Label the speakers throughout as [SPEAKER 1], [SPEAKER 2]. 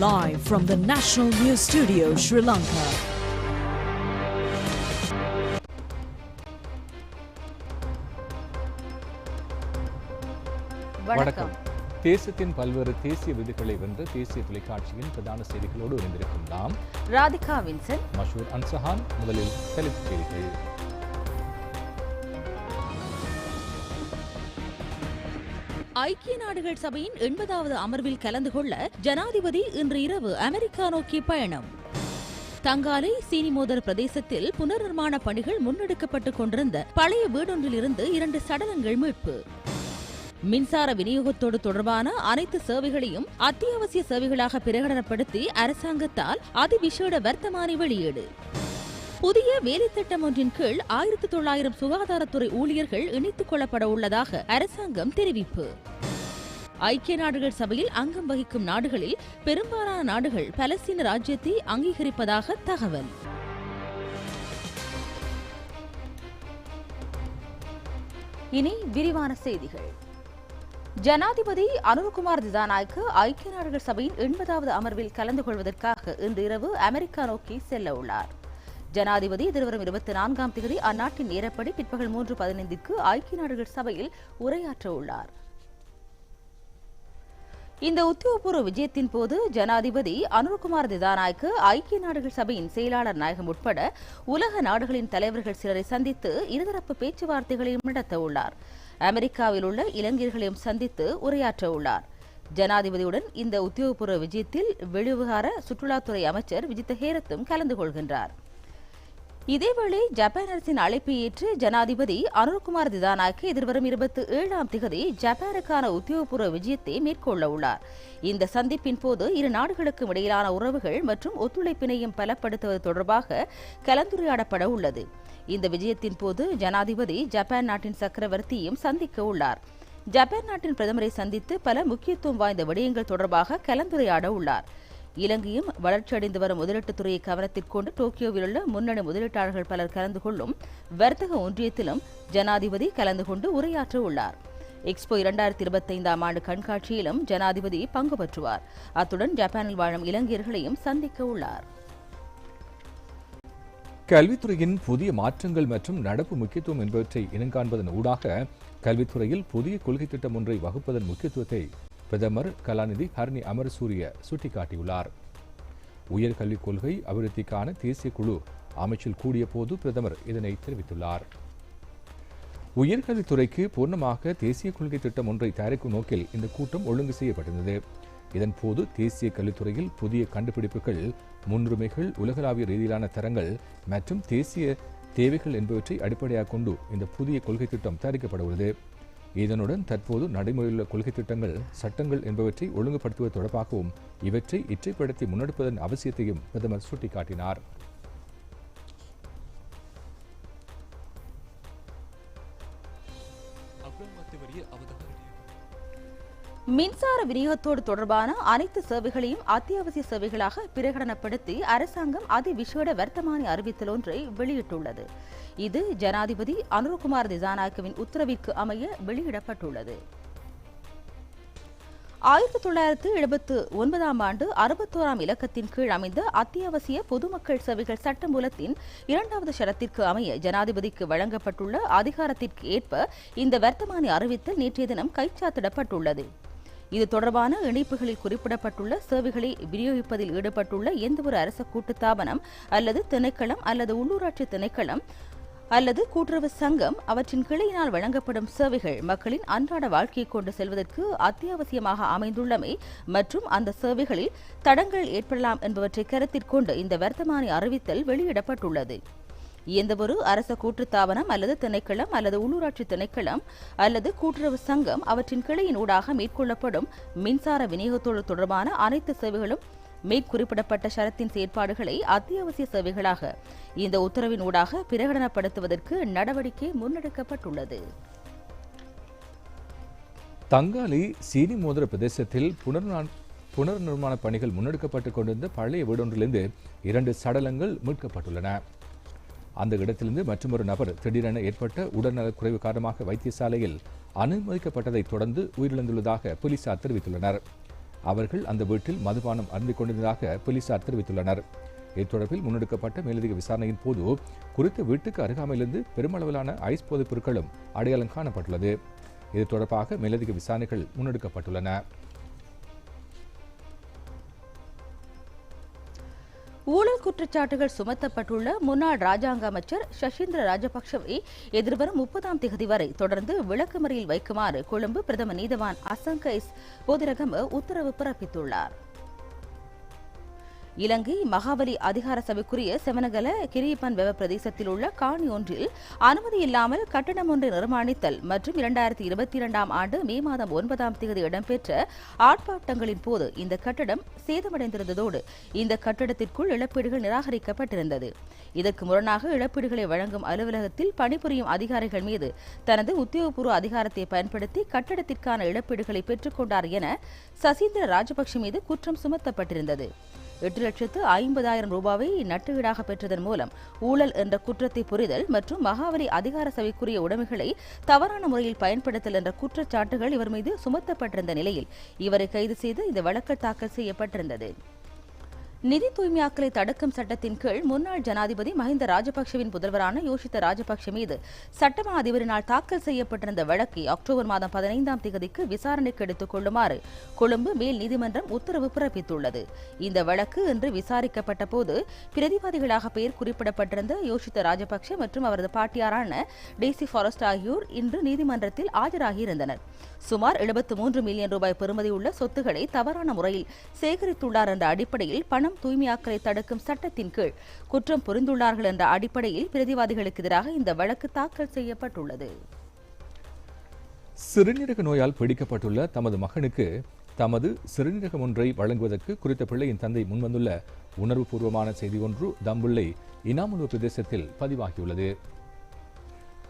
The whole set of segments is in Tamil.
[SPEAKER 1] Live from the National News Studio, Sri Lanka.
[SPEAKER 2] வணக்கம். தேசத்தின் பல்வேறு தேசிய விருதுகளை வென்ற தேசிய தொலைக்காட்சியின் பிரதான செய்திகளோடு இணைந்திருக்கும் நாம்
[SPEAKER 3] ராதிகா வின்சன்.
[SPEAKER 2] மஷூர் அன்சஹான் முதலில் தலைப்புச் செய்திகள்.
[SPEAKER 3] ஐக்கிய நாடுகள் சபையின் எண்பதாவது அமர்வில் கலந்து கொள்ள ஜனாதிபதி இன்று இரவு அமெரிக்கா நோக்கி பயணம். தங்காலை சீனிமோதர் பிரதேசத்தில் புனர்நிர்மாண பணிகள் முன்னெடுக்கப்பட்டுக் கொண்டிருந்த பழைய வீடொன்றிலிருந்து இரண்டு சடலங்கள் மீட்பு. மின்சார விநியோகத்தோடு தொடர்பான அனைத்து சேவைகளையும் அத்தியாவசிய சேவைகளாக பிரகடனப்படுத்தி அரசாங்கத்தால் அதிவிசேட வர்த்தமானி வெளியீடு. புதிய வேலைத்திட்டம் ஒன்றின் கீழ் ஆயிரத்தி தொள்ளாயிரம் சுகாதாரத்துறை ஊழியர்கள் இணைத்துக் கொள்ளப்பட உள்ளதாக அரசாங்கம் தெரிவிப்பு. ஐக்கிய நாடுகள் சபையில் அங்கம் வகிக்கும் நாடுகளில் பெரும்பாலான நாடுகள் பலஸ்தீன ராஜ்யத்தை அங்கீகரிப்பதாக தகவல். இனி விரிவான செய்திகள். ஜனாதிபதி அனுர்குமார் திசாநாய்க்கு ஐக்கிய நாடுகள் சபையின் எண்பதாவது அமர்வில் கலந்து கொள்வதற்காக இன்று இரவு அமெரிக்கா நோக்கி செல்ல உள்ளார். ஜனாதிபதி எதிர்வரும் இருபத்தி நான்காம் தேதி அந்நாட்டின் நேரப்படி பிற்பகல் மூன்று பதினைந்திற்கு ஐக்கிய நாடுகள் சபையில் உரையாற்ற உள்ளார். இந்த உத்தியோகபூர்வ விஜயத்தின் போது ஜனாதிபதி அனுர்குமார் திதாநாய்க்கு ஐக்கிய நாடுகள் சபையின் செயலாளர் நாயகம் உட்பட உலக நாடுகளின் தலைவர்கள் சிலரை சந்தித்து இருதரப்பு பேச்சுவார்த்தைகளையும் நடத்த உள்ளார். அமெரிக்காவில் உள்ள இளைஞர்களையும் சந்தித்து உரையாற்ற உள்ளார். ஜனாதிபதியுடன் இந்த உத்தியோகபூர்வ விஜயத்தில் வெளிவிவகார சுற்றுலாத்துறை அமைச்சர் விஜித்த ஹேரத்தும் கலந்து கொள்கின்றார். இதேவேளை ஜப்பான் அரசின் அழைப்பை ஏற்று ஜனாதிபதி அனுர்குமார் திதானாக்கு எதிர்வரும் இருபத்தி ஏழாம் திகதி ஜப்பானுக்கான உத்தியோகபூர்வ விஜயத்தை மேற்கொள்ள உள்ளார். இந்த சந்திப்பின் போது இரு நாடுகளுக்கும் இடையிலான உறவுகள் மற்றும் ஒத்துழைப்பினையும் பலப்படுத்துவது தொடர்பாக கலந்துரையாடப்பட உள்ளது. இந்த விஜயத்தின் போது ஜனாதிபதி ஜப்பான் நாட்டின் சக்கரவர்த்தியையும் சந்திக்க உள்ளார். ஜப்பான் நாட்டின் பிரதமரை சந்தித்து பல முக்கியத்துவம் வாய்ந்த விடயங்கள் தொடர்பாக கலந்துரையாட உள்ளார். இலங்கையும் வளர்ச்சியடைந்து வரும் முதலீட்டுத் துறையை கவனத்தில் கொண்டு டோக்கியோவில் உள்ள முன்னணி முதலீட்டாளர்கள் பலர் கலந்து கொள்ளும் வர்த்தக ஒன்றியத்திலும் ஜனாதிபதி கலந்து கொண்டு உரையாற்ற உள்ளார். எக்ஸ்போ இரண்டாயிரத்தி இருபத்தைந்தாம் ஆண்டு கண்காட்சியிலும் ஜனாதிபதி பங்கு பற்றுவார். அத்துடன் ஜப்பானில் வாழும் இலங்கையர்களையும் சந்திக்க உள்ளார்.
[SPEAKER 2] கல்வித்துறையின் புதிய மாற்றங்கள் மற்றும் நடப்பு முக்கியத்துவம் என்பவற்றை இனங்காண்பதன் ஊடாக கல்வித்துறையில் புதிய கொள்கை திட்டம் ஒன்றை வகுப்பதன் முக்கியத்துவத்தை பிரதமர் கலாநிதி ஹர்னி அமரசூரிய சுட்டிக்காட்டியுள்ளார். உயர்கல்விக் கொள்கை அபிவிருத்திக்கான தேசிய குழு அமைச்சில் கூடிய போது பிரதமர் இதனை தெரிவித்துள்ளார். உயர்கல்வித்துறைக்கு பூர்ணமாக தேசிய கொள்கை திட்டம் ஒன்றை தயாரிக்கும் நோக்கில் இந்த கூட்டம் ஒழுங்கு செய்யப்பட்டிருந்தது. இதன்போது தேசிய கல்வித்துறையில் புதிய கண்டுபிடிப்புகள் முன்னுரிமைகள் உலகளாவிய ரீதியிலான தரங்கள் மற்றும் தேசிய தேவைகள் என்பவற்றை அடிப்படையாக கொண்டு இந்த புதிய கொள்கை திட்டம் தயாரிக்கப்பட உள்ளது. இதனுடன் தற்போது நடைமுறையுள்ள கொள்கை திட்டங்கள் சட்டங்கள் என்பவற்றை ஒழுங்குபடுத்துவது தொடர்பாகவும் இவற்றை இச்சைப்படுத்தி முன்னெடுப்பதன் அவசியத்தையும் பிரதமர் சுட்டிக்காட்டினார்.
[SPEAKER 3] மின்சார விநியோகத்தோடு தொடர்பான அனைத்து சேவைகளையும் அத்தியாவசிய சேவைகளாக பிரகடனப்படுத்தி அரசாங்கம் அதிவிசேட வர்த்தமானி அறிவித்தல் ஒன்றை வெளியிட்டுள்ளது. இது ஜனாதிபதி அனுர்குமார் திசாநாயக்கவின் உத்தரவிற்கு அமைய வெளியிடப்பட்டுள்ளது. ஆயிரத்தி தொள்ளாயிரத்து எழுபத்து ஒன்பதாம் ஆண்டு அறுபத்தோராம் இலக்கத்தின் கீழ் அமைந்த அத்தியாவசிய பொதுமக்கள் சேவைகள் சட்டமூலத்தின் இரண்டாவது ஷரத்திற்கு அமைய ஜனாதிபதிக்கு வழங்கப்பட்டுள்ள அதிகாரத்திற்கு ஏற்ப இந்த வர்த்தமானி அறிவித்தல் நேற்றைய தினம் கைச்சாத்திடப்பட்டுள்ளது. இது தொடர்பான இணைப்புகளில் குறிப்பிடப்பட்டுள்ள சேவைகளை விநியோகிப்பதில் ஈடுபட்டுள்ள எந்தவொரு அரச கூட்டுத்தாபனம் அல்லது திணைக்களம் அல்லது உள்ளூராட்சி திணைக்களம் அல்லது கூட்டுறவு சங்கம் அவற்றின் கிளையினால் வழங்கப்படும் சேவைகள் மக்களின் அன்றாட வாழ்க்கையை கொண்டு செல்வதற்கு அத்தியாவசியமாக அமைந்துள்ளமை மற்றும் அந்த சேவைகளில் தடங்கள் ஏற்படலாம் என்பவற்றை கருத்தில் கொண்டு இந்த வர்த்தமானி அறிவித்தல் வெளியிடப்பட்டுள்ளது. எந்தவொரு அரச கூட்டுத்தாபனம் அல்லது திணைக்களம் அல்லது உள்ளூராட்சி திணைக்களம் அல்லது கூட்டுறவு சங்கம் அவற்றின் கிளையின் ஊடாக மேற்கொள்ளப்படும் மின்சார விநியோகத்தோடு தொடர்பான அனைத்து சேவைகளும் மேற்குறிப்பிடப்பட்ட ஷரத்தின் செயற்பாடுகளை அத்தியாவசிய சேவைகளாக இந்த உத்தரவின் ஊடாக பிரகடனப்படுத்துவதற்கு நடவடிக்கை முன்னெடுக்கப்பட்டுள்ளது.
[SPEAKER 2] தங்காலி சீனி மோதிர பிரதேசத்தில் புனர் புனர் நிர்மாண பணிகள் முன்னெடுக்கப்பட்டுக் கொண்டிருந்த பழைய வீடொன்றிலிருந்து இரண்டு சடலங்கள் மீட்கப்பட்டுள்ளன. அந்த இடத்திலிருந்து மற்றொரு நபர் திடீரென ஏற்பட்ட உடல்நலக் குறைவு காரணமாக வைத்தியசாலையில் அனுமதிக்கப்பட்டதைத் தொடர்ந்து உயிரிழந்துள்ளதாக போலீசார் தெரிவித்துள்ளனர். அவர்கள் அந்த வீட்டில் மதுபானம் அருந்திக் கொண்டிருந்ததாக போலீசார் தெரிவித்துள்ளனர். இத்தொடர்பில் முன்னெடுக்கப்பட்ட மேலதிக விசாரணையின் போது குறித்த வீட்டுக்கு அருகாமையிலிருந்து பெருமளவிலான ஐஸ் போதைப் பொருட்களும் அடையாளம் காணப்பட்டுள்ளது. இது தொடர்பாக மேலதிக விசாரணைகள் முன்னெடுக்கப்பட்டுள்ளன.
[SPEAKER 3] ஊழல் குற்றச்சாட்டுகள் சுமத்தப்பட்டுள்ள முன்னாள் ராஜாங்க அமைச்சர் சஷீந்திர ராஜபக்சவை எதிர்வரும் முப்பதாம் தேதி வரை தொடர்ந்து விளக்குமறியில் வைக்குமாறு கொழும்பு பிரதம நீதவான் அசங்கைஸ் போதிரகம உத்தரவு பிறப்பித்துள்ளார். இலங்கை மகாவலி அதிகார சபைக்குரிய செவனகல கிரியப்பன் வெவ பிரதேசத்தில் உள்ள காணி ஒன்றில் அனுமதி இல்லாமல் கட்டடம் ஒன்றை நிர்மாணித்தல் மற்றும் இரண்டாயிரத்தி இருபத்தி இரண்டாம் ஆண்டு மே மாதம் ஒன்பதாம் தேதி இடம்பெற்ற ஆர்ப்பாட்டங்களின் போது இந்த கட்டடம் சேதமடைந்திருந்ததோடு இந்த கட்டடத்திற்குள் இழப்பீடுகள் நிராகரிக்கப்பட்டிருந்தது. இதற்கு முரணாக இழப்பீடுகளை வழங்கும் அலுவலகத்தில் பணிபுரியும் அதிகாரிகள் மீது தனது உத்தியோகபூர்வ அதிகாரத்தை பயன்படுத்தி கட்டடத்திற்கான இழப்பீடுகளை பெற்றுக்கொண்டார் என சசீந்திர ராஜபக்ஷ மீது குற்றம் சுமத்தப்பட்டிருந்தது. எட்டு லட்சத்து ஐம்பதாயிரம் ரூபாவை நட்டுவீடாக பெற்றதன் மூலம் ஊழல் என்ற குற்றத்தை புரிதல் மற்றும் மகாவலி அதிகார சபைக்குரிய உடைமைகளை தவறான முறையில் பயன்படுத்தல் என்ற குற்றச்சாட்டுகள் இவர் மீது சுமத்தப்பட்டிருந்த நிலையில் இவரை கைது செய்து இந்த வழக்கு தாக்கல் செய்யப்பட்டிருந்தது. நிதி தூய்மையாக்கலை தடுக்கும் சட்டத்தின் கீழ் முன்னாள் ஜனாதிபதி மஹிந்த ராஜபக்சவின் புதல்வரான யோஷித்த ராஜபக்ஷ மீது சட்டமா அதிபரினால் தாக்கல் செய்யப்பட்டிருந்த வழக்கை அக்டோபர் மாதம் பதினைந்தாம் தேதிக்கு விசாரணைக்கு எடுத்துக் கொள்ளுமாறு கொழும்பு மேல் நீதிமன்றம் உத்தரவு பிறப்பித்துள்ளது. இந்த வழக்கு இன்று விசாரிக்கப்பட்ட போது பிரதிவாதிகளாக பெயர் குறிப்பிடப்பட்டிருந்த யோஷித்த ராஜபக்ஷ மற்றும் அவரது பாட்டியாரான டேசி ஃபாரஸ்ட் ஆகியோர் இன்று நீதிமன்றத்தில் ஆஜராகியிருந்தனர். சுமார் எழுபத்து மூன்று மில்லியன் ரூபாய் பெறுமதியுள்ள சொத்துக்களை தவறான முறையில் சேகரித்துள்ளார் என்ற அடிப்படையில் பணம் தூய்மையாக்கலை தடுக்கும் சட்டத்தின் கீழ் குற்றம் புரிந்துள்ளார்கள் என்ற அடிப்படையில் பிரதிவாதிகளுக்கு எதிராக இந்த வழக்கு தாக்கல் செய்யப்பட்டுள்ளது.
[SPEAKER 2] சிறுநீரக நோயால் பிடிக்கப்பட்டுள்ள தமது மகனுக்கு தமது சிறுநீரகம் ஒன்றை வழங்குவதற்கு குறித்த பிள்ளையின் தந்தை முன்வந்துள்ள உணர்வுபூர்வமான செய்தி ஒன்று தம்புள்ளை இனாமுலு பிரதேசத்தில் பதிவாகியுள்ளது.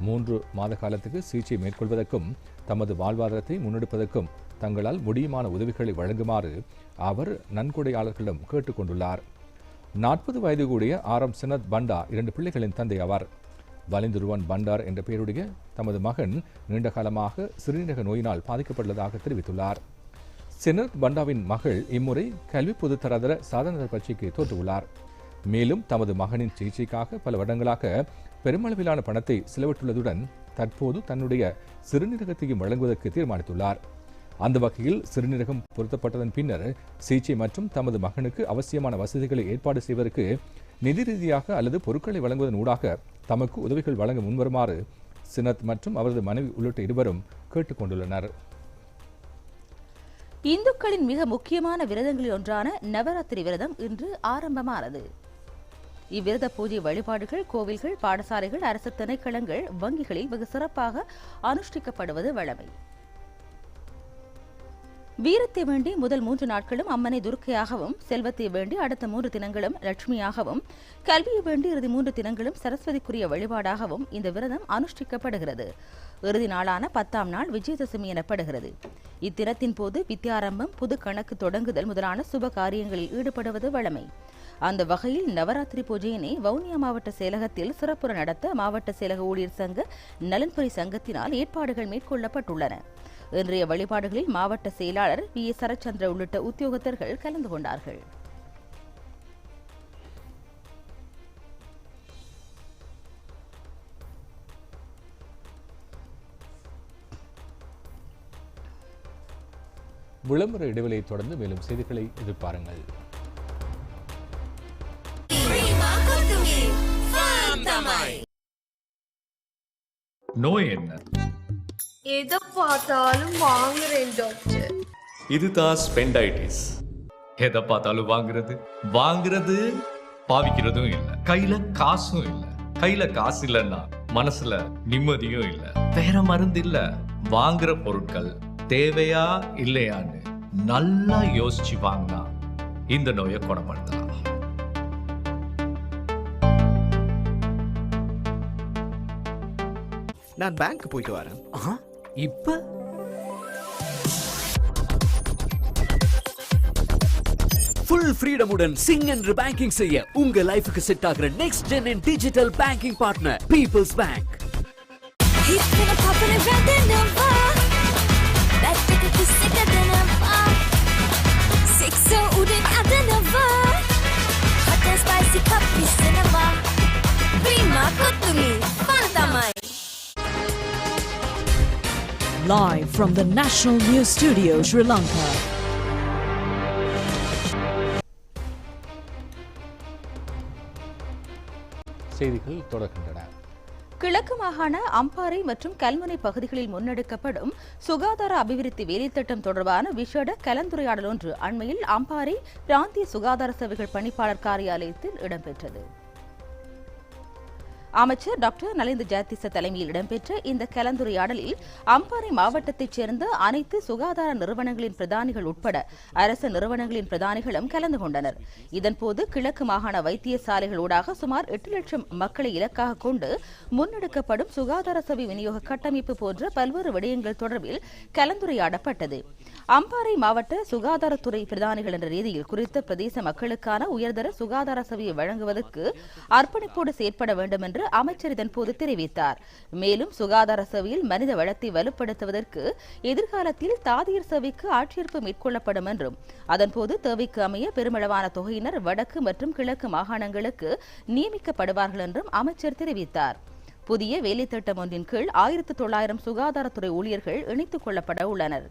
[SPEAKER 2] மூன்று மாத காலத்துக்கு சிகிச்சை மேற்கொள்வதற்கும் தமது வாழ்வாதாரத்தை முன்னெடுப்பதற்கும் தங்களால் முடியுமான உதவிகளை வழங்குமாறு அவர் நன்கொடையாளர்களிடம் கேட்டுக்கொண்டுள்ளார். நாற்பது வயது கூடிய ஆரம் சினத் பண்டா இரண்டு பிள்ளைகளின் தந்தை ஆவார். வலிந்துருவன் பண்டார் என்ற பெயருடைய தமது மகன் நீண்ட காலமாக சிறுநீரக நோயினால் பாதிக்கப்பட்டுள்ளதாக தெரிவித்துள்ளார். சினத் பண்டாவின் மகள் இம்முறை கல்வி பொதுத்தராதர சாதன கட்சிக்கு தோற்றுள்ளார். மேலும் தமது மகனின் சிகிச்சைக்காக பல வருடங்களாக பெருமளவிலான பணத்தை செலவிட்டுள்ளதுடன் தற்போது தன்னுடைய சிறுநீரகத்தையும் வழங்குவதற்கு தீர்மானித்துள்ளார். அந்த வகையில் சிறுநீரகம் பொருத்தப்பட்டதன் பின்னர் சிகிச்சை மற்றும் தமது மகனுக்கு அவசியமான வசதிகளை ஏற்பாடு செய்வதற்கு நிதி ரீதியாக அல்லது பொருட்களை வழங்குவதன் ஊடாக தமக்கு உதவிகள் வழங்க முன்வருமாறு சினத் மற்றும் அவரது மனைவி உள்ளிட்ட இருவரும் கேட்டுக்கொண்டுள்ளனர்.
[SPEAKER 3] இந்துக்களின் மிக முக்கியமான விரதங்களில் ஒன்றான நவராத்திரி விரதம் இன்று ஆரம்பமானது. இவ்விரத பூஜை வழிபாடுகள் கோவில்கள் பாடசாலைகள் அரசு திணைக்களங்கள் வங்கிகளில் வெகு சிறப்பாக அனுஷ்டிக்கப்படுவது வழமை. வீரத்தை வேண்டி முதல் மூன்று நாட்களும் அம்மனை துர்க்கையாகவும் செல்வத்தை வேண்டி அடுத்த மூன்று தினங்களும் லட்சுமியாகவும் கல்வியை வேண்டி இறுதி மூன்று தினங்களும் சரஸ்வதிக்குரிய வழிபாடாகவும் இந்த விரதம் அனுஷ்டிக்கப்படுகிறது. இறுதி நாளான பத்தாம் நாள் விஜயதசமி எனப்படுகிறது. இத்தினத்தின் போது வித்தியாரம்பம் புது கணக்கு தொடங்குதல் முதலான சுப காரியங்களில் ஈடுபடுவது வழமை. அந்த வகையில் நவராத்திரி பூஜையினை வவுனியா மாவட்ட செயலகத்தில் சிறப்புற நடத்த மாவட்ட செயலக ஊழியர் சங்க நலன்புரி சங்கத்தினால் ஏற்பாடுகள் மேற்கொள்ளப்பட்டுள்ளன. இன்றைய வழிபாடுகளில் மாவட்ட செயலாளர் வி எஸ். சரச்சந்திர உள்ளிட்ட உத்தியோகத்தர்கள் கலந்து கொண்டார்கள்.
[SPEAKER 2] விளம்பர இடைவெளியை தொடர்ந்து மேலும் செய்திகளை எதிர்பாருங்கள்.
[SPEAKER 4] நோய் என்ன?
[SPEAKER 5] எதை பார்த்தாலும் வாங்குறேன் டாக்டர்
[SPEAKER 4] இதுதான் ஸ்பெண்டைட்டிஸ் எதை பார்த்தாலும் வாங்குறது? வாங்குறது பாவிக்கிறதும் இல்ல. கையில காசும் இல்ல. கையில காசு இல்லைன்னா மனசுல நிம்மதியும் இல்ல. வேற மருந்து இல்ல. வாங்குற பொருட்கள் தேவையா இல்லையான்னு நல்லா யோசிச்சு வாங்கினா இந்த நோயை குணப்படுத்தலாம்.
[SPEAKER 6] நான் பேங்க் போயிட்டு வரேன்
[SPEAKER 7] இப்போ ஃபுல் ஃப்ரீடமுடன் சிங் என்று பேங்கிங் செய்ய உங்க லைஃபுக்கு செட் ஆகிற
[SPEAKER 8] next gen in digital banking partner peoples bank Spicy cup, cinema. Prima, kutumi, fanta.
[SPEAKER 1] Live from the National News Studio, Sri Lanka.
[SPEAKER 2] செய்திகள் தொடர்கின்றன
[SPEAKER 3] கிழக்கு மாகாண அம்பாறை மற்றும் கல்முனை பகுதிகளில் முன்னெடுக்கப்படும் சுகாதார அபிவிருத்தி வேலைத்திட்டம் தொடர்பான விஷேட கலந்துரையாடல் ஒன்று அண்மையில் அம்பாறை பிராந்திய சுகாதார சேவைகள் பணிப்பாளர் காரியாலயத்தில் இடம்பெற்றது அமைச்சர் டாக்டர் நலிந்து ஜாத்திச தலைமையில் இடம்பெற்ற இந்த கலந்துரையாடலில் அம்பாறை மாவட்டத்தைச் சேர்ந்த அனைத்து சுகாதார நிறுவனங்களின் பிரதானிகள் உட்பட அரசு நிறுவனங்களின் பிரதானிகளும் கலந்து கொண்டனர். இதன்போது கிழக்கு மாகாண வைத்தியசாலைகள் ஊடாக சுமார் எட்டு லட்சம் மக்களை இலக்காக கொண்டு முன்னெடுக்கப்படும் சுகாதார சபை விநியோக கட்டமைப்பு போன்ற பல்வேறு விடயங்கள் தொடர்பில் கலந்துரையாடப்பட்டது. அம்பாறை மாவட்ட சுகாதாரத்துறை பிரதானிகள் என்ற ரீதியில் குறித்த பிரதேச மக்களுக்கான உயர்தர சுகாதார சேவையை வழங்குவதற்கு அர்ப்பணிப்போடு செயற்பட வேண்டும் என்று அமைச்சர் இதன்போது தெரிவித்தார். மேலும் சுகாதார சேவையில் மனித வளத்தை வலுப்படுத்துவதற்கு எதிர்காலத்தில் தாதியர் சேவைக்கு ஆட்சேர்ப்பு மேற்கொள்ளப்படும் என்றும் அதன்போது தேவைக்கு அமைய பெருமளவான தொகையினர் வடக்கு மற்றும் கிழக்கு மாகாணங்களுக்கு நியமிக்கப்படுவார்கள் என்றும் அமைச்சர் தெரிவித்தார். புதிய வேலைத்திட்டம் ஒன்றின் கீழ் ஆயிரத்து தொள்ளாயிரம் சுகாதாரத்துறை ஊழியர்கள் இணைத்துக் கொள்ளப்பட உள்ளனர்.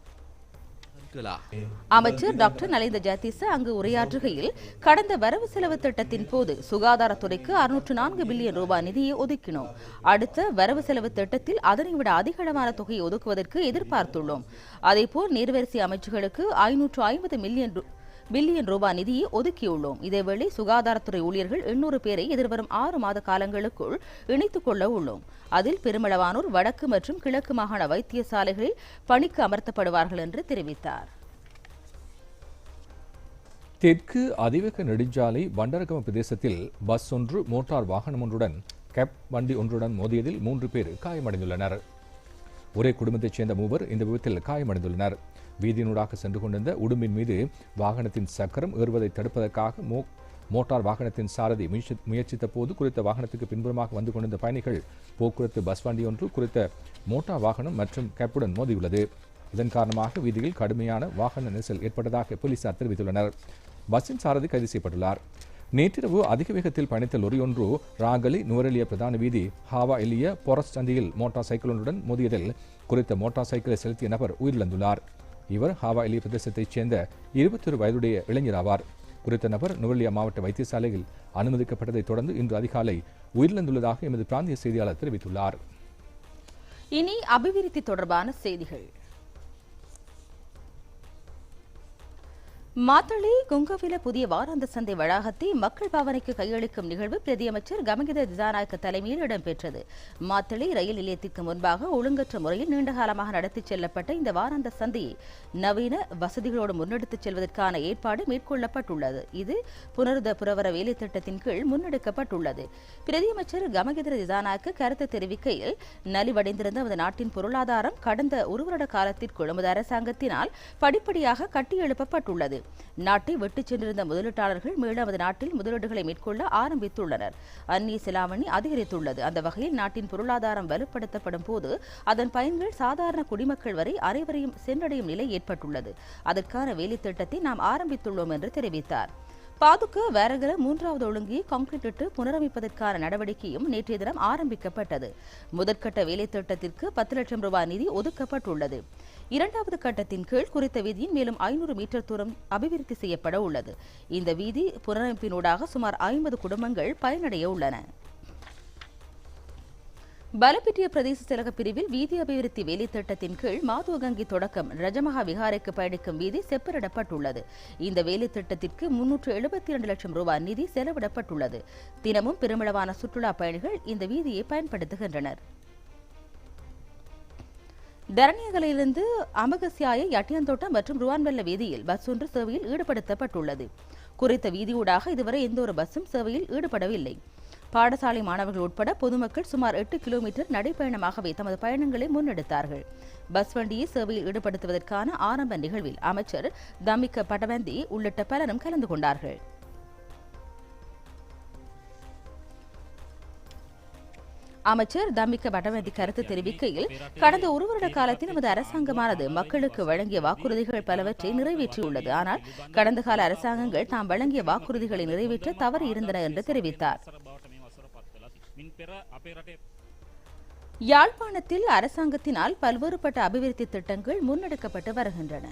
[SPEAKER 3] அமைச்சர் டாக்டர் நலிந்த ஜாத்திச அங்கு உரையாற்றுகையில் கடந்த வரவு செலவு திட்டத்தின் போது சுகாதாரத்துறைக்கு அறுநூற்று நான்கு பில்லியன் ரூபாய் நிதியை ஒதுக்கினோம். அடுத்த வரவு செலவு திட்டத்தில் அதனை விட அதிகளவான தொகையை ஒதுக்குவதற்கு எதிர்பார்த்துள்ளோம். அதேபோல் நீர்வரிசை அமைச்சுகளுக்கு ஐநூற்று ஐம்பது மில்லியன் பில்லியன் ரூபாய் நிதியை ஒதுக்கியுள்ளோம். இதேவேளை சுகாதாரத்துறை ஊழியர்கள் எண்ணூறு பேரை எதிர்வரும் ஆறு மாத காலங்களுக்குள் இணைத்துக் கொள்ள உள்ளோம். அதில் பெருமளவானோர் வடக்கு மற்றும் கிழக்கு மாகாண வைத்தியசாலைகளில் பணிக்கு அமர்த்தப்படுவார்கள் என்று தெரிவித்தார்.
[SPEAKER 2] தெற்கு அதிவேக நெடுஞ்சாலை வண்டரகம பிரதேசத்தில் பஸ் ஒன்று மோட்டார் வாகனம் ஒன்றுடன் கேப் வண்டி ஒன்றுடன் மோதியதில் மூன்று பேர் காயமடைந்துள்ளனர். ஒரே குடும்பத்தைச் சேர்ந்த மூவர் இந்த விபத்தில் காயமடைந்துள்ளனர். வீதியினூடாக சென்று கொண்டிருந்த உடும்பின் மீது வாகனத்தின் சக்கரம் ஏறுவதை தடுப்பதற்காக மோ மோட்டார் வாகனத்தின் சாரதி முயற்சித்த போது குறித்த வாகனத்துக்கு பின்புறமாக வந்து கொண்டிருந்த பயணிகள் போக்குவரத்து பஸ் வண்டி ஒன்று குறித்த மோட்டார் வாகனம் மற்றும் கேப்புடன் மோதியுள்ளது. இதன் காரணமாக வீதியில் கடுமையான வாகன நெரிசல் ஏற்பட்டதாக போலீசார் தெரிவித்துள்ளனர். பஸ்ஸின் சாரதி கைது செய்யப்பட்டுள்ளார். நேற்றிரவு அதிக வேகத்தில் பயணித்த லொரி ஒன்று ராகலி நுவரெலிய பிரதான வீதி ஹாவா எலிய பொரஸ் சந்தியில் மோட்டார் சைக்கிள் ஒன்றுடன் மோதியதில் குறித்த மோட்டார் சைக்கிளை செலுத்திய நபர் உயிரிழந்துள்ளார். இவர் ஹாவாயிலி பிரதேசத்தைச் சேர்ந்த இருபத்தொரு வயதுடைய இளைஞர் ஆவார் குறித்த நபர் நுவரெலியா மாவட்ட வைத்தியசாலையில் அனுமதிக்கப்பட்டதைத் தொடர்ந்து இன்று அதிகாலை உயிரிழந்துள்ளதாக எமது பிராந்திய செய்தியாளர் தெரிவித்துள்ளார்.
[SPEAKER 3] இனி அபிவிருத்தி தொடர்பான செய்திகள். மாத்தளை குங்கவில புதிய வாராந்த சந்தை வளாகத்தை மக்கள் பாவனைக்கு கையளிக்கும் நிகழ்வு பிரதியமைச்சர் கமகித திசாநாயக்க தலைமையில் இடம்பெற்றது. மாத்தளை ரயில் நிலையத்திற்கு முன்பாக ஒழுங்கற்ற முறையில் நீண்டகாலமாக நடத்திச் செல்லப்பட்ட இந்த வாராந்த சந்தையை நவீன வசதிகளோடு முன்னெடுத்துச் செல்வதற்கான ஏற்பாடு மேற்கொள்ளப்பட்டுள்ளது. இது புனருத புரவர வேலை திட்டத்தின் கீழ் முன்னெடுக்கப்பட்டுள்ளது. பிரதியமைச்சர் கமகித திசாநாயக்க கருத்து தெரிவிக்கையில் நலிவடைந்திருந்த நமது நாட்டின் பொருளாதாரம் கடந்த ஒரு வருட காலத்திற்குள் நமது அரசாங்கத்தினால் படிப்படியாக கட்டியெழுப்பப்பட்டுள்ளது. நாட்டை விட்டுச் சென்றிருந்த முதலீட்டாளர்கள் மீண்டும் நாட்டில் முதலீடுகளை மேற்கொள்ள ஆரம்பித்துள்ளனர். அந்நிய செலாவணி அதிகரித்துள்ளது. அந்த வகையில் நாட்டின் பொருளாதாரம் வலுப்படுத்தப்படும் போது அதன் பயன்கள் சாதாரண குடிமக்கள் வரை அனைவரையும் சென்றடையும் நிலை ஏற்பட்டுள்ளது. அதற்கான வேலைத்திட்டத்தை நாம் ஆரம்பித்துள்ளோம் என்று தெரிவித்தார். பாதுக்க வேரகர மூன்றாவது ஒழுங்கி கான்கிரீட் இட்டு புனரமைப்பதற்கான நடவடிக்கையும் நேற்றைய தினம் ஆரம்பிக்கப்பட்டது. முதற்கட்ட வேலை திட்டத்திற்கு பத்து லட்சம் ரூபாய் நிதி ஒதுக்கப்பட்டுள்ளது. இரண்டாவது கட்டத்தின் கீழ் குறித்த வீதியின் மேலும் ஐநூறு மீட்டர் தூரம் அபிவிருத்தி செய்யப்பட உள்ளது. இந்த வீதி புனரமைப்பினூடாக சுமார் ஐம்பது குடும்பங்கள் பயனடைய உள்ளன. பலப்பிட்டிய பிரதேச செயலக பிரிவில் வீதி அபிவிருத்தி வேலை திட்டத்தின் கீழ் மாதுவகங்கி தொடக்கம் ரஜமகா விகாரைக்கு பயணிக்கும் வீதி செப்பரிடப்பட்டுள்ளது. இந்த வேலை திட்டத்திற்கு முன்னூற்று எழுபத்தி இரண்டு லட்சம் ரூபாய் நிதி செலவிடப்பட்டுள்ளது. தினமும் பெருமளவான சுற்றுலா பயணிகள் இந்த வீதியை பயன்படுத்துகின்றனர். தரணியகலிலிருந்து அமகசியாய யட்டியந்தோட்டம் மற்றும் ருவான்வெல்ல வீதியில் பஸ் ஒன்று சேவையில் ஈடுபடுத்தப்பட்டுள்ளது. குறித்த வீதியூடாக இதுவரை எந்த ஒரு பஸ்ஸும் சேவையில் ஈடுபடவில்லை. பாடசாலை மாணவர்கள் உட்பட பொதுமக்கள் சுமார் எட்டு கிலோமீட்டர் நடைப்பயணமாகவே தமது பயணங்களை முன்னெடுத்தார்கள். பஸ் வண்டியை சேவையில் ஈடுபடுத்துவதற்கான ஆரம்ப நிகழ்வில் அமைச்சர் தமிக்க படவந்தி உள்ளிட்ட பலரும் கலந்து கொண்டார்கள். அமைச்சர் தம்பிக்க படவந்தி கருத்து தெரிவிக்கையில் கடந்த ஒரு வருட காலத்தில் நமது அரசாங்கமானது மக்களுக்கு வழங்கிய வாக்குறுதிகள் பலவற்றை நிறைவேற்றியுள்ளது. ஆனால் கடந்த கால அரசாங்கங்கள் தாம் வழங்கிய வாக்குறுதிகளை நிறைவேற்ற தவறு இருந்தன என்று தெரிவித்தார். யாழ்ப்பாணத்தில் அரசாங்கத்தினால் பல்வேறுபட்ட அபிவிருத்தி திட்டங்கள் முன்னெடுக்கப்பட்டு வருகின்றன.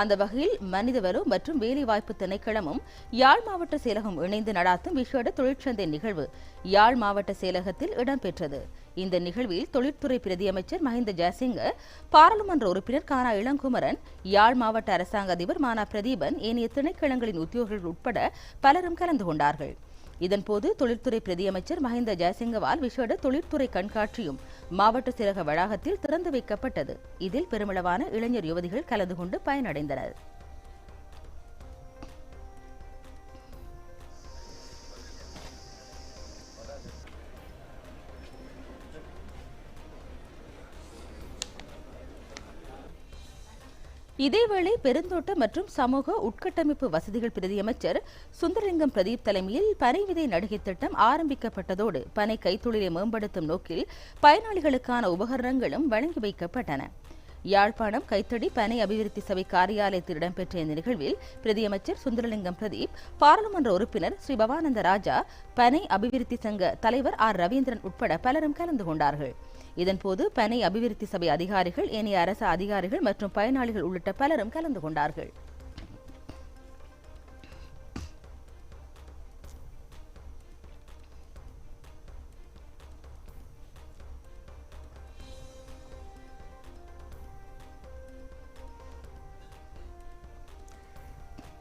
[SPEAKER 3] அந்த வகையில் மனிதவள மற்றும் வேலைவாய்ப்பு திணைக்களமும் யாழ் மாவட்ட செயலகம் இணைந்து நடாத்தும் விஷேட தொழிற்சந்தை நிகழ்வு யாழ் மாவட்ட செயலகத்தில் இடம்பெற்றது. இந்த நிகழ்வில் தொழிற்துறை பிரதியமைச்சர் மஹிந்த ஜெயசிங்க பாராளுமன்ற உறுப்பினர் கானா இளங்குமரன் யாழ் மாவட்ட அரசாங்க அதிபர் மானா பிரதீபன் ஏனைய திணைக்களங்களின் உத்தியோகர்கள் உட்பட பலரும் கலந்து கொண்டார்கள். இதன்போது தொழில்துறை பிரதியமைச்சர் மஹிந்த ஜெயசிங்கவால் விஷேட தொழிற்துறை கண்காட்சியும் மாவட்ட சிறக வளாகத்தில் திறந்து வைக்கப்பட்டது. இதில் பெருமளவான இளைஞர் யுவதிகள் கலந்து கொண்டு பயனடைந்தனர். இதேவேளை பெருந்தோட்ட மற்றும் சமூக உட்கட்டமைப்பு வசதிகள் பிரதியமைச்சர் சுந்தரலிங்கம் பிரதீப் தலைமையில் பனை விதை நடுகை திட்டம் ஆரம்பிக்கப்பட்டதோடு பனை கைத்தொழிலை மேம்படுத்தும் நோக்கில் பயனாளிகளுக்கான உபகரணங்களும் வழங்கி வைக்கப்பட்டன. யாழ்ப்பாணம் கைத்தடி பனை அபிவிருத்தி சபை காரியாலயத்தில் இடம்பெற்ற இந்த நிகழ்வில் பிரதியமைச்சர் சுந்தரலிங்கம் பிரதீப் பாராளுமன்ற உறுப்பினர் ஸ்ரீ பவானந்த ராஜா பனை அபிவிருத்தி சங்க தலைவர் ஆர் ரவீந்திரன் உட்பட பலரும் கலந்து கொண்டார்கள். இதன்போது பனை அபிவிருத்தி சபை அதிகாரிகள் ஏனைய அரசு அதிகாரிகள் மற்றும் பயனாளிகள் உள்ளிட்ட பலரும் கலந்து கொண்டார்கள்.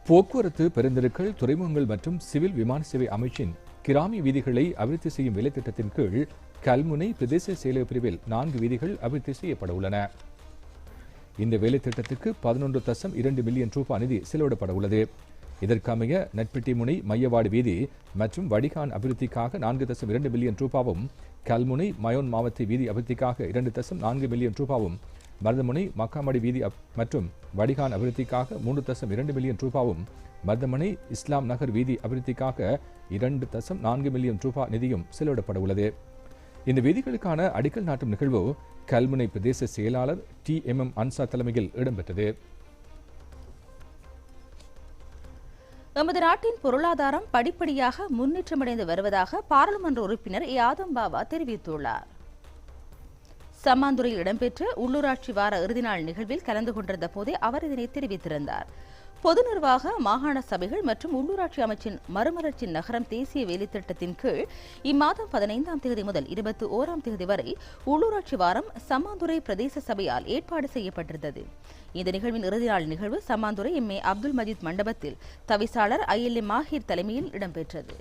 [SPEAKER 2] போக்குவரத்து பெருந்தெருக்கள் துறைமுகங்கள் மற்றும் சிவில் விமான சேவை அமைச்சின் கிராமி வீதிகளை அபிவிருத்தி செய்யும் வேலை திட்டத்தின் கீழ் கல்முனை பிரதேச செயலக பிரிவில் நான்கு வீதிகள் அபிவிருத்தி செய்யப்பட உள்ளன. இந்த வேலை திட்டத்துக்கு பதினொன்று தசம் இரண்டு மில்லியன் ரூபாய் நிதி செலவிடப்பட உள்ளது. இதற்கமைய நட்பெட்டி முனை மையவாடு வீதி மற்றும் வடிகான் அபிவிருத்திக்காக நான்கு தசம் இரண்டு மில்லியன் ரூபாவும் கல்முனை மயோன் மாவட்ட வீதி அபிவிருத்திக்காக இரண்டு தசம் நான்கு மில்லியன் ரூபாவும் மருதமுனை மக்காமடி வீதி அப்- மற்றும் வடிகான் அபிவிருத்திக்காக மூன்று தசம் இரண்டு மில்லியன் ரூபாவும் மருதமுனை இஸ்லாம் நகர் வீதி அபிவிருத்திக்காக இரண்டு தசம் நான்கு மில்லியன் ரூபாய் நிதியும் செலவிடப்பட உள்ளது. இந்த வீதிகளுக்கான அடிக்கல் நாட்டும் நிகழ்வு கல்முனை பிரதேச செயலாளர் டி எம் எம் அன்சா தலைமையில் இடம்பெற்றது.
[SPEAKER 3] நமது நாட்டின் பொருளாதாரம் படிப்படியாக முன்னேற்றமடைந்து வருவதாக பாராளுமன்ற உறுப்பினர் ஏ. ஆதம் பாபா தெரிவித்துள்ளார். சம்மாந்துறையில் இடம்பெற்ற உள்ளூராட்சி வார இறுதி நாள் நிகழ்வில் கலந்து கொண்டிருந்த போதே அவர் இதனை தெரிவித்திருந்தார். பொது நிர்வாக மாகாண சபைகள் மற்றும் உள்ளூராட்சி அமைச்சின் மறுமலர்ச்சி நகரம் தேசிய வேலை திட்டத்தின் கீழ் இம்மாதம் பதினைந்தாம் தேதி முதல் இருபத்தி ஓராம் தேதி வரை உள்ளூராட்சி வாரம் சம்மாந்துறை பிரதேச சபையால் ஏற்பாடு செய்யப்பட்டிருந்தது. இந்த நிகழ்வின் இறுதி நாள் நிகழ்வு சம்மாந்துறை எம் ஏ அப்துல் மஜீத் மண்டபத்தில் தவிசாளர் ஐ எல் ஏ மாஹிர் தலைமையில் இடம்பெற்றது.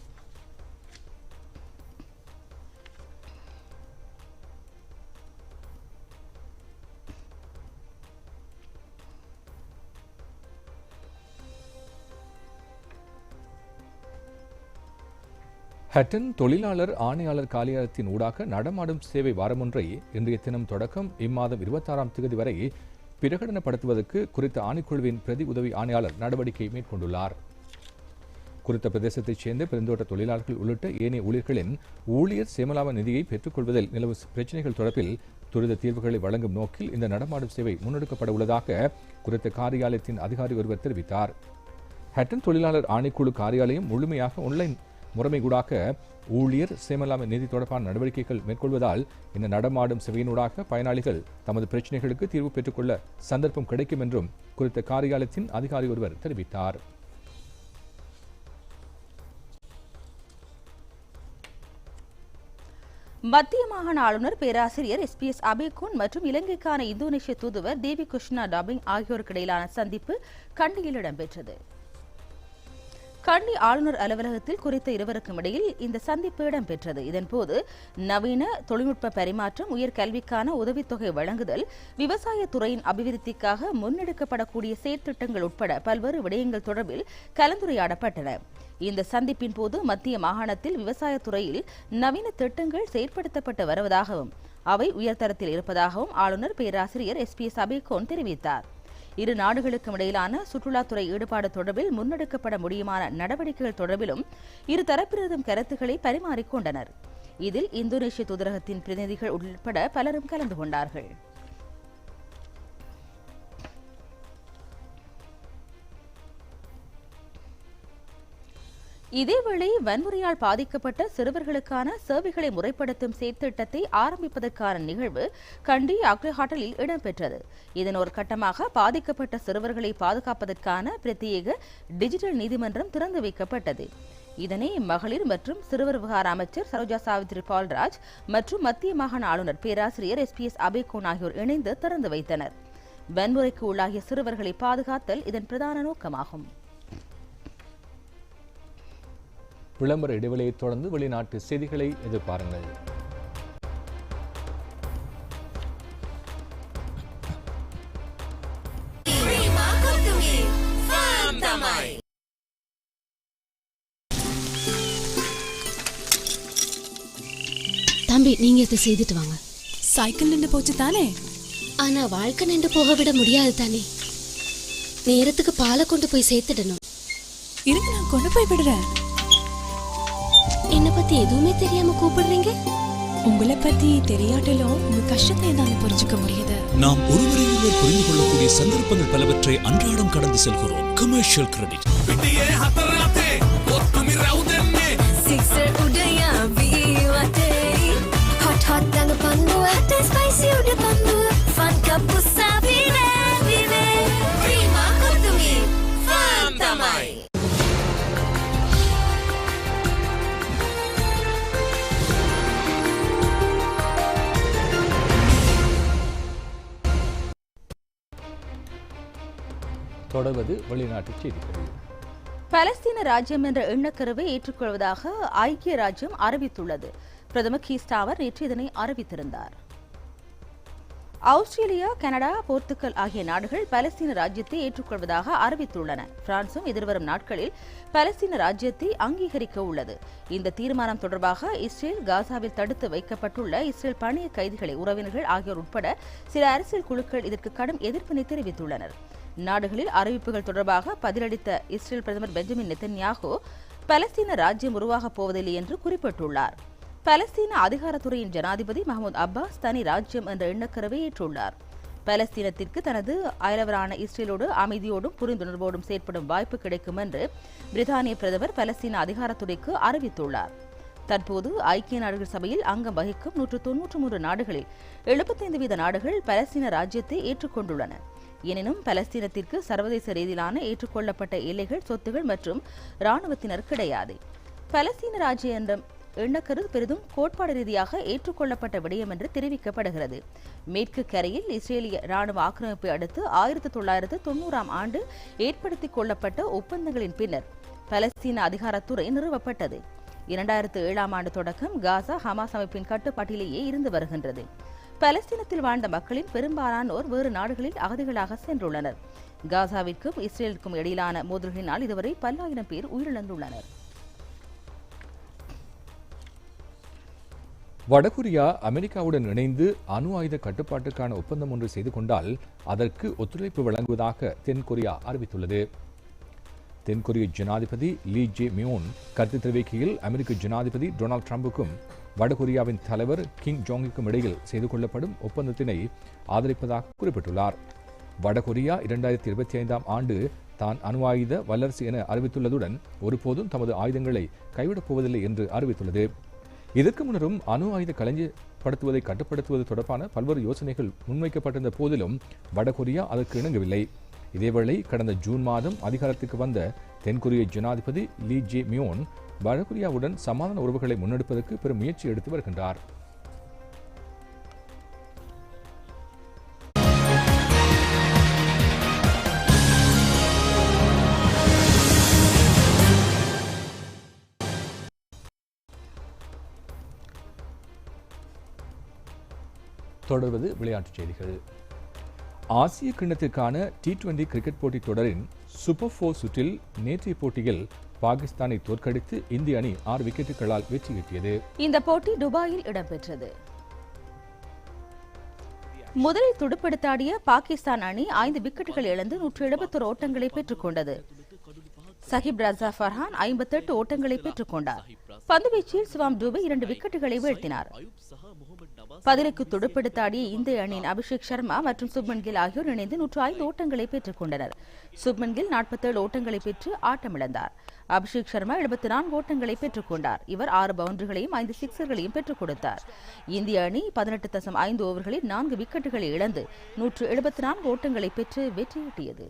[SPEAKER 2] ஹட்டன் தொழிலாளர் ஆணையாளர் காலியாலயத்தின் ஊடாக நடமாடும் சேவை வாரமொன்றை இன்றைய தினம் தொடக்கம். இம்மாதம் இருபத்தாறாம் தேதி வரை பிரகடனப்படுத்துவதற்கு குறித்த ஆணைக்குழுவின் பிரதி உதவி ஆணையாளர் நடவடிக்கை மேற்கொண்டுள்ளார். குறித்த பிரதேசத்தைச் சேர்ந்த பெருந்தோட்ட தொழிலாளர்கள் உள்ளிட்ட ஏனைய ஊழியர்களின் ஊழியர் சேமலாப நிதியை பெற்றுக்கொள்வதில் நிலவும் பிரச்சினைகள் தொடர்பில் துரித தீர்வுகளை வழங்கும் நோக்கில் இந்த நடமாடும் சேவை முன்னெடுக்கப்பட உள்ளதாக குறித்த காரியாலயத்தின் அதிகாரி ஒருவர் தெரிவித்தார். ஹட்டன் தொழிலாளர் ஆணைக்குழு காரியாலயம் முழுமையாக ஆன்லைன் முறைமைகூடாக ஊழியர் சேமலாமை நிதி தொடர்பான நடவடிக்கைகள் மேற்கொள்வதால் இந்த நடமாடும் சேவையினூடாக பயனாளிகள் தமது பிரச்சினைகளுக்கு தீர்வு பெற்றுக்கொள்ள சந்தர்ப்பம் கிடைக்கும் என்றும் குறித்த காரியாலயத்தின் அதிகாரி ஒருவர் தெரிவித்தார்.
[SPEAKER 3] மத்திய மாகாண ஆளுநர் பேராசிரியர் எஸ். பி. எஸ். அபேகோன் மற்றும் இலங்கைக்கான இந்தோனேஷிய தூதுவர் தேவி கிருஷ்ணா டாபிங் ஆகியோருக்கு இடையிலான சந்திப்பு கண்டியில் இடம்பெற்றது. கண்ணி ஆளுநர் அலுவலகத்தில் குறித்த இருவருக்கும் இடையில் இந்த சந்திப்பு இடம்பெற்றது. இதன்போது நவீன தொழில்நுட்ப பரிமாற்றம் உயர்கல்விக்கான உதவித்தொகை வழங்குதல் விவசாயத் துறையின் அபிவிருத்திக்காக முன்னெடுக்கப்படக்கூடிய செயற்திட்டங்கள் உட்பட பல்வேறு விடயங்கள் தொடர்பில் கலந்துரையாடப்பட்டன. இந்த சந்திப்பின் போது மத்திய மாகாணத்தில் விவசாயத் துறையில் நவீன திட்டங்கள் செயற்படுத்தப்பட்டு வருவதாகவும் அவை உயர்தரத்தில் இருப்பதாகவும் ஆளுநர் பேராசிரியர் எஸ் பி எஸ் தெரிவித்தார். இரு நாடுகளுக்கும் இடையிலான சுற்றுலாத்துறை ஈடுபாடு தொடர்பில் முன்னெடுக்கப்பட முடியுமான நடவடிக்கைகள் தொடர்பிலும் இரு தரப்பினரும் கருத்துக்களை பரிமாறிக்கொண்டனர் இதில் இந்தோனேஷிய தூதரகத்தின் பிரதிநிதிகள் உட்பட பலரும் கலந்து கொண்டார்கள். இதேவேளை வன்முறையால் பாதிக்கப்பட்ட சிறுவர்களுக்கான சேவைகளை முறைப்படுத்தும் செயற்திட்டத்தை ஆரம்பிப்பதற்கான நிகழ்வு கண்டி அக்ரஹாட்டலில் இடம்பெற்றது. இதன் ஒரு கட்டமாக பாதிக்கப்பட்ட சிறுவர்களை பாதுகாப்பதற்கான பிரத்யேக டிஜிட்டல் நீதிமன்றம் திறந்து வைக்கப்பட்டது. இதனை மகளிர் மற்றும் சிறுவர் விவகார அமைச்சர் சரோஜா சாவித்ரி பால்ராஜ் மற்றும் மத்திய மாகாண ஆளுநர் பேராசிரியர் எஸ் பி எஸ் அபேகோன் ஆகியோர் இணைந்து திறந்து வைத்தனர். வன்முறைக்கு உள்ளாகிய சிறுவர்களை பாதுகாத்தல் இதன் பிரதான நோக்கமாகும்.
[SPEAKER 2] விளம்பர இடைவெளியை தொடர்ந்து வெளிநாட்டு செய்திகளை எதிர்பாருங்கள்.
[SPEAKER 6] தம்பி நீங்க இதை செய்துட்டு வாங்க.
[SPEAKER 1] சைக்கிள் நின்று போச்சு தானே?
[SPEAKER 6] ஆனா வாழ்க்கை நின்று போக விட முடியாது தானே? நேரத்துக்கு பாலை கொண்டு போய் சேர்த்துடணும்.
[SPEAKER 1] இருக்கு நான் கொண்டு போய் விடுறேன்.
[SPEAKER 6] பத்தி எதுவுமே தெரியாம கூப்பிடுறீங்க?
[SPEAKER 1] உங்களை பத்தி தெரியாட்டிலும் உங்க கஷ்டத்தை என்னால புரிஞ்சுக்க முடியுது.
[SPEAKER 9] நாம் ஒருவரை ஒருவர் புரிந்து கொள்ளக்கூடிய சந்தர்ப்பங்கள் பலவற்றை அன்றாடம் கடந்து செல்கிறோம். கமர்ஷியல் கிரெடிட்
[SPEAKER 2] தொடர்வது வெளிநாட்டு செய்திகள்.
[SPEAKER 3] பலஸ்தீன ராஜ்யம் என்ற எண்ணக்கருவை ஏற்றுக்கொள்வதாக ஐக்கிய ராஜ்யம் அறிவித்துள்ளது. பிரதமர் கீஸ்டாவர் நேற்று இதனை அறிவித்திருந்தார். ஆஸ்திரேலியா கனடா போர்த்துக்கல் ஆகிய நாடுகள் பலஸ்தீன ராஜ்யத்தை ஏற்றுக்கொள்வதாக அறிவித்துள்ளன. பிரான்சும் எதிர்வரும் நாட்களில் பலஸ்தீன ராஜ்யத்தை அங்கீகரிக்க உள்ளது. இந்த தீர்மானம் தொடர்பாக இஸ்ரேல் காசாவில் தடுத்து வைக்கப்பட்டுள்ள இஸ்ரேல் பணிய கைதிகளை உறவினர்கள் ஆகியோர் உட்பட சில அரசியல் குழுக்கள் இதற்கு கடும் எதிர்ப்பினை தெரிவித்துள்ளனர். நாடுகளில் அறிவிப்புகள் தொடர்பாக பதிலளித்த இஸ்ரேல் பிரதமர் பெஞ்சமின் நெத்தன்யாகு பலஸ்தீன ராஜ்யம் உருவாகப் போவதில்லை என்று குறிப்பிட்டுள்ளார். பலஸ்தீன அதிகாரத்துறையின் ஜனாதிபதி மஹமூத் அப்பாஸ் தனி ராஜ்யம் என்ற எண்ணக்கருவை ஏற்றுள்ளார். பலஸ்தீனத்திற்கு தனது அயலவரான இஸ்ரேலோடு அமைதியோடும் புரிந்துணர்வோடும் செயற்படும் வாய்ப்பு கிடைக்கும் என்று பிரித்தானிய பிரதமர் பலஸ்தீன அதிகாரத்துறைக்கு அறிவித்துள்ளார். தற்போது ஐக்கிய நாடுகள் சபையில் அங்கம் வகிக்கும் நூற்று தொன்னூற்று மூன்று நாடுகளில் எழுபத்தைந்து வீத நாடுகள் பலஸ்தீன ராஜ்யத்தை ஏற்றுக்கொண்டுள்ளன. எனினும் பலஸ்தீனத்திற்கு சர்வதேச ரீதியிலான ஏற்றுக்கொள்ளப்பட்ட எல்லைகள் சொத்துகள் மற்றும் இராணுவத்தினர் கிடையாது. பலஸ்தீன ராஜ்ய என்ற எண்ணக்கரு பெரிதும் கோட்பாடு ரீதியாக ஏற்றுக்கொள்ளப்பட்ட விடயம் என்று தெரிவிக்கப்படுகிறது. மேற்கு கரையில் இஸ்ரேலிய ராணுவ ஆக்கிரமிப்பை அடுத்து ஆயிரத்தி தொள்ளாயிரத்து தொண்ணூறாம் ஆண்டு ஏற்படுத்திக் கொள்ளப்பட்ட ஒப்பந்தங்களின் பின்னர் பலஸ்தீன அதிகாரத்துறை நிறுவப்பட்டது. இரண்டாயிரத்து ஏழாம் ஆண்டு தொடக்கம் காசா ஹமாஸ் அமைப்பின் கட்டுப்பாட்டிலேயே இருந்து வருகின்றது. பலஸ்தீனத்தில் வாழ்ந்த மக்களின் பெரும்பாலானோர் வேறு நாடுகளில் அகதிகளாக சென்றுள்ளனர். காசாவிற்கும் இஸ்ரேலுக்கும் இடையிலான மோதல்களினால் இதுவரை பல்லாயிரம் பேர் உயிரிழந்துள்ளனர்.
[SPEAKER 2] வடகொரியா அமெரிக்காவுடன் இணைந்து அணு ஆயுத கட்டுப்பாட்டுக்கான ஒப்பந்தம் ஒன்று செய்து கொண்டால் அதற்கு ஒத்துழைப்பு வழங்குவதாக தென்கொரியா அறிவித்துள்ளது. தென்கொரிய ஜனாதிபதி லீ ஜே மியோன் கருத்து தெரிவிக்கையில் அமெரிக்க ஜனாதிபதி டொனால்ட் ட்ரம்புக்கும் வடகொரியாவின் தலைவர் கிங் ஜோங்குக்கும் இடையில் செய்து கொள்ளப்படும் ஒப்பந்தத்தினை ஆதரிப்பதாக குறிப்பிட்டுள்ளார். வடகொரியா இரண்டாயிரத்தி இருபத்தி ஐந்தாம் ஆண்டு தான் அணு ஆயுத வல்லரசு என அறிவித்துள்ளதுடன் ஒருபோதும் தமது ஆயுதங்களை கைவிடப் போவதில்லை என்று அறிவித்துள்ளது. இதற்கு முன்னரும் அணு ஆயுத களஞ்சியப்படுத்துவதை கட்டுப்படுத்துவது தொடர்பான பல்வேறு யோசனைகள் முன்வைக்கப்பட்டிருந்த போதிலும் வடகொரியா அதற்கு இணங்கவில்லை. இதேவேளை கடந்த ஜூன் மாதம் அதிகாரத்துக்கு வந்த தென்கொரிய ஜனாதிபதி லீ ஜே மியோன் வடகொரியாவுடன் சமாதான உறவுகளை முன்னெடுப்பதற்கு பெரும் முயற்சி எடுத்து வருகின்றார். தொடர்வது விளையாட்டுச் செய்திகள். ஆசிய கிண்ணத்திற்கான டி டுவெண்டி கிரிக்கெட் போட்டித் தொடரின் சூப்பர் ஃபோர் சுற்றில் நேற்றைய போட்டியில் பாகிஸ்தானை தோற்கடித்து இந்திய அணி ஆறு விக்கெட்டுகளால் வெற்றி ஈட்டியது
[SPEAKER 3] இந்த போட்டி துபாயில் இடம்பெற்றது. முதலில் துடுப்படுத்தாடிய பாகிஸ்தான் அணி ஐந்து விக்கெட்டுகள் இழந்து நூற்று எழுபத்தொரு ஓட்டங்களை பெற்றுக்கொண்டது. சஹிப் ரசா ஃபர்ஹான் ஐம்பத்தெட்டு ஓட்டங்களை பெற்றுக் கொண்டார் பந்துவீச்சில் சிவாம் டூபே இரண்டு விக்கெட்டுகளை வீழ்த்தினார். பதிலுக்கு துடுப்பெடுத்தாடிய இந்திய அணியின் அபிஷேக் சர்மா மற்றும் சுப்மன் கில் ஆகியோர் இணைந்து நூற்று ஐந்து ஓட்டங்களை பெற்றுக் கொண்டனர். சுப்மன் கில் நாற்பத்தேழு ஓட்டங்களை பெற்று ஆட்டமிழந்தார். அபிஷேக் சர்மா எழுபத்தி நான்கு ஓட்டங்களை பெற்றுக் கொண்டார். இவர் ஆறு பவுண்டரிகளையும் ஐந்து சிக்சர்களையும் பெற்றுக் கொடுத்தார். இந்திய அணி பதினெட்டு தசம் ஐந்து ஓவர்களில் நான்கு விக்கெட்டுகளை இழந்து நூற்று எழுபத்தி நான்கு ஓட்டங்களை பெற்று வெற்றியீட்டியது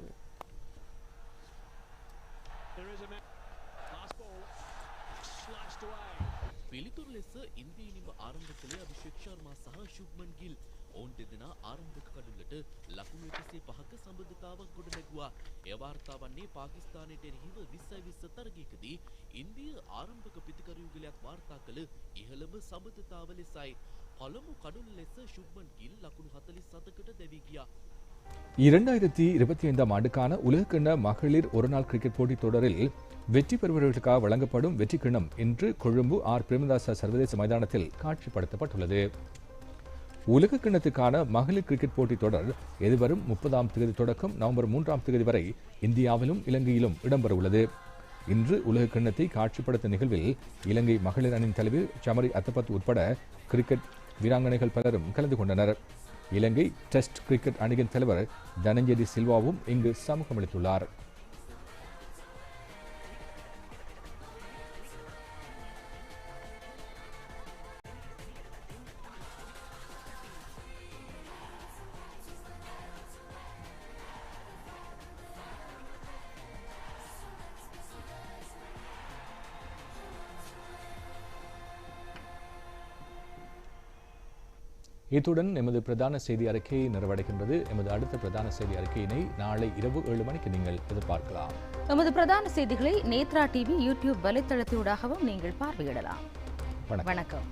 [SPEAKER 10] වාර්තා වන්නේ පාකිස්තානයට එරෙහිව 20 20 තරගයකදී ඉන්දිය ආරම්භක පිතිකරු යුගලයක් වාර්තා කළ ඉහළම සම්බන්ධතාව ලෙසයි. පළමු කඩුල ලෙස ශුභ්මන් ගිල් ලකුණු 47කට දැවී ගියා.
[SPEAKER 2] இரண்டாயிரத்தி இருபத்தி ஐந்தாம் ஆண்டுக்கான உலகக்கிண்ண மகளிர் ஒருநாள் கிரிக்கெட் போட்டித் தொடரில் வெற்றி பெறுபவர்களுக்காக வழங்கப்படும் வெற்றி கிண்ணம் இன்று கொழும்பு ஆர் பிரேமதாச சர்வதேச மைதானத்தில் காட்சிப்படுத்தப்பட்டுள்ளது உலக கிண்ணத்துக்கான மகளிர் கிரிக்கெட் போட்டித் தொடர் எதிர்வரும் முப்பதாம் தேதி தொடக்கம் நவம்பர் மூன்றாம் தேதி வரை இந்தியாவிலும் இலங்கையிலும் இடம்பெறவுள்ளது. இன்று உலக கிண்ணத்தை காட்சிப்படுத்த நிகழ்வில் இலங்கை மகளிர் அணியின் தலைவர் சமரி அத்தபத் உட்பட கிரிக்கெட் வீராங்கனைகள் பலரும் கலந்து கொண்டனர். இலங்கை டெஸ்ட் கிரிக்கெட் அணியின் தலைவர் தனஞ்சரி சில்வாவும் இங்கு சமூகமளித்துள்ளார். இத்துடன் எமது பிரதான செய்தி அறிக்கை நிறைவடைகின்றது. எமது அடுத்த பிரதான செய்தி அறிக்கையினை நாளை இரவு ஏழு மணிக்கு நீங்கள் எதிர்பார்க்கலாம்.
[SPEAKER 3] எமது பிரதான செய்திகளை நேத்ரா டிவி யூடியூப் வலைத்தளத்தூடாகவும் நீங்கள் பார்வையிடலாம். வணக்கம்.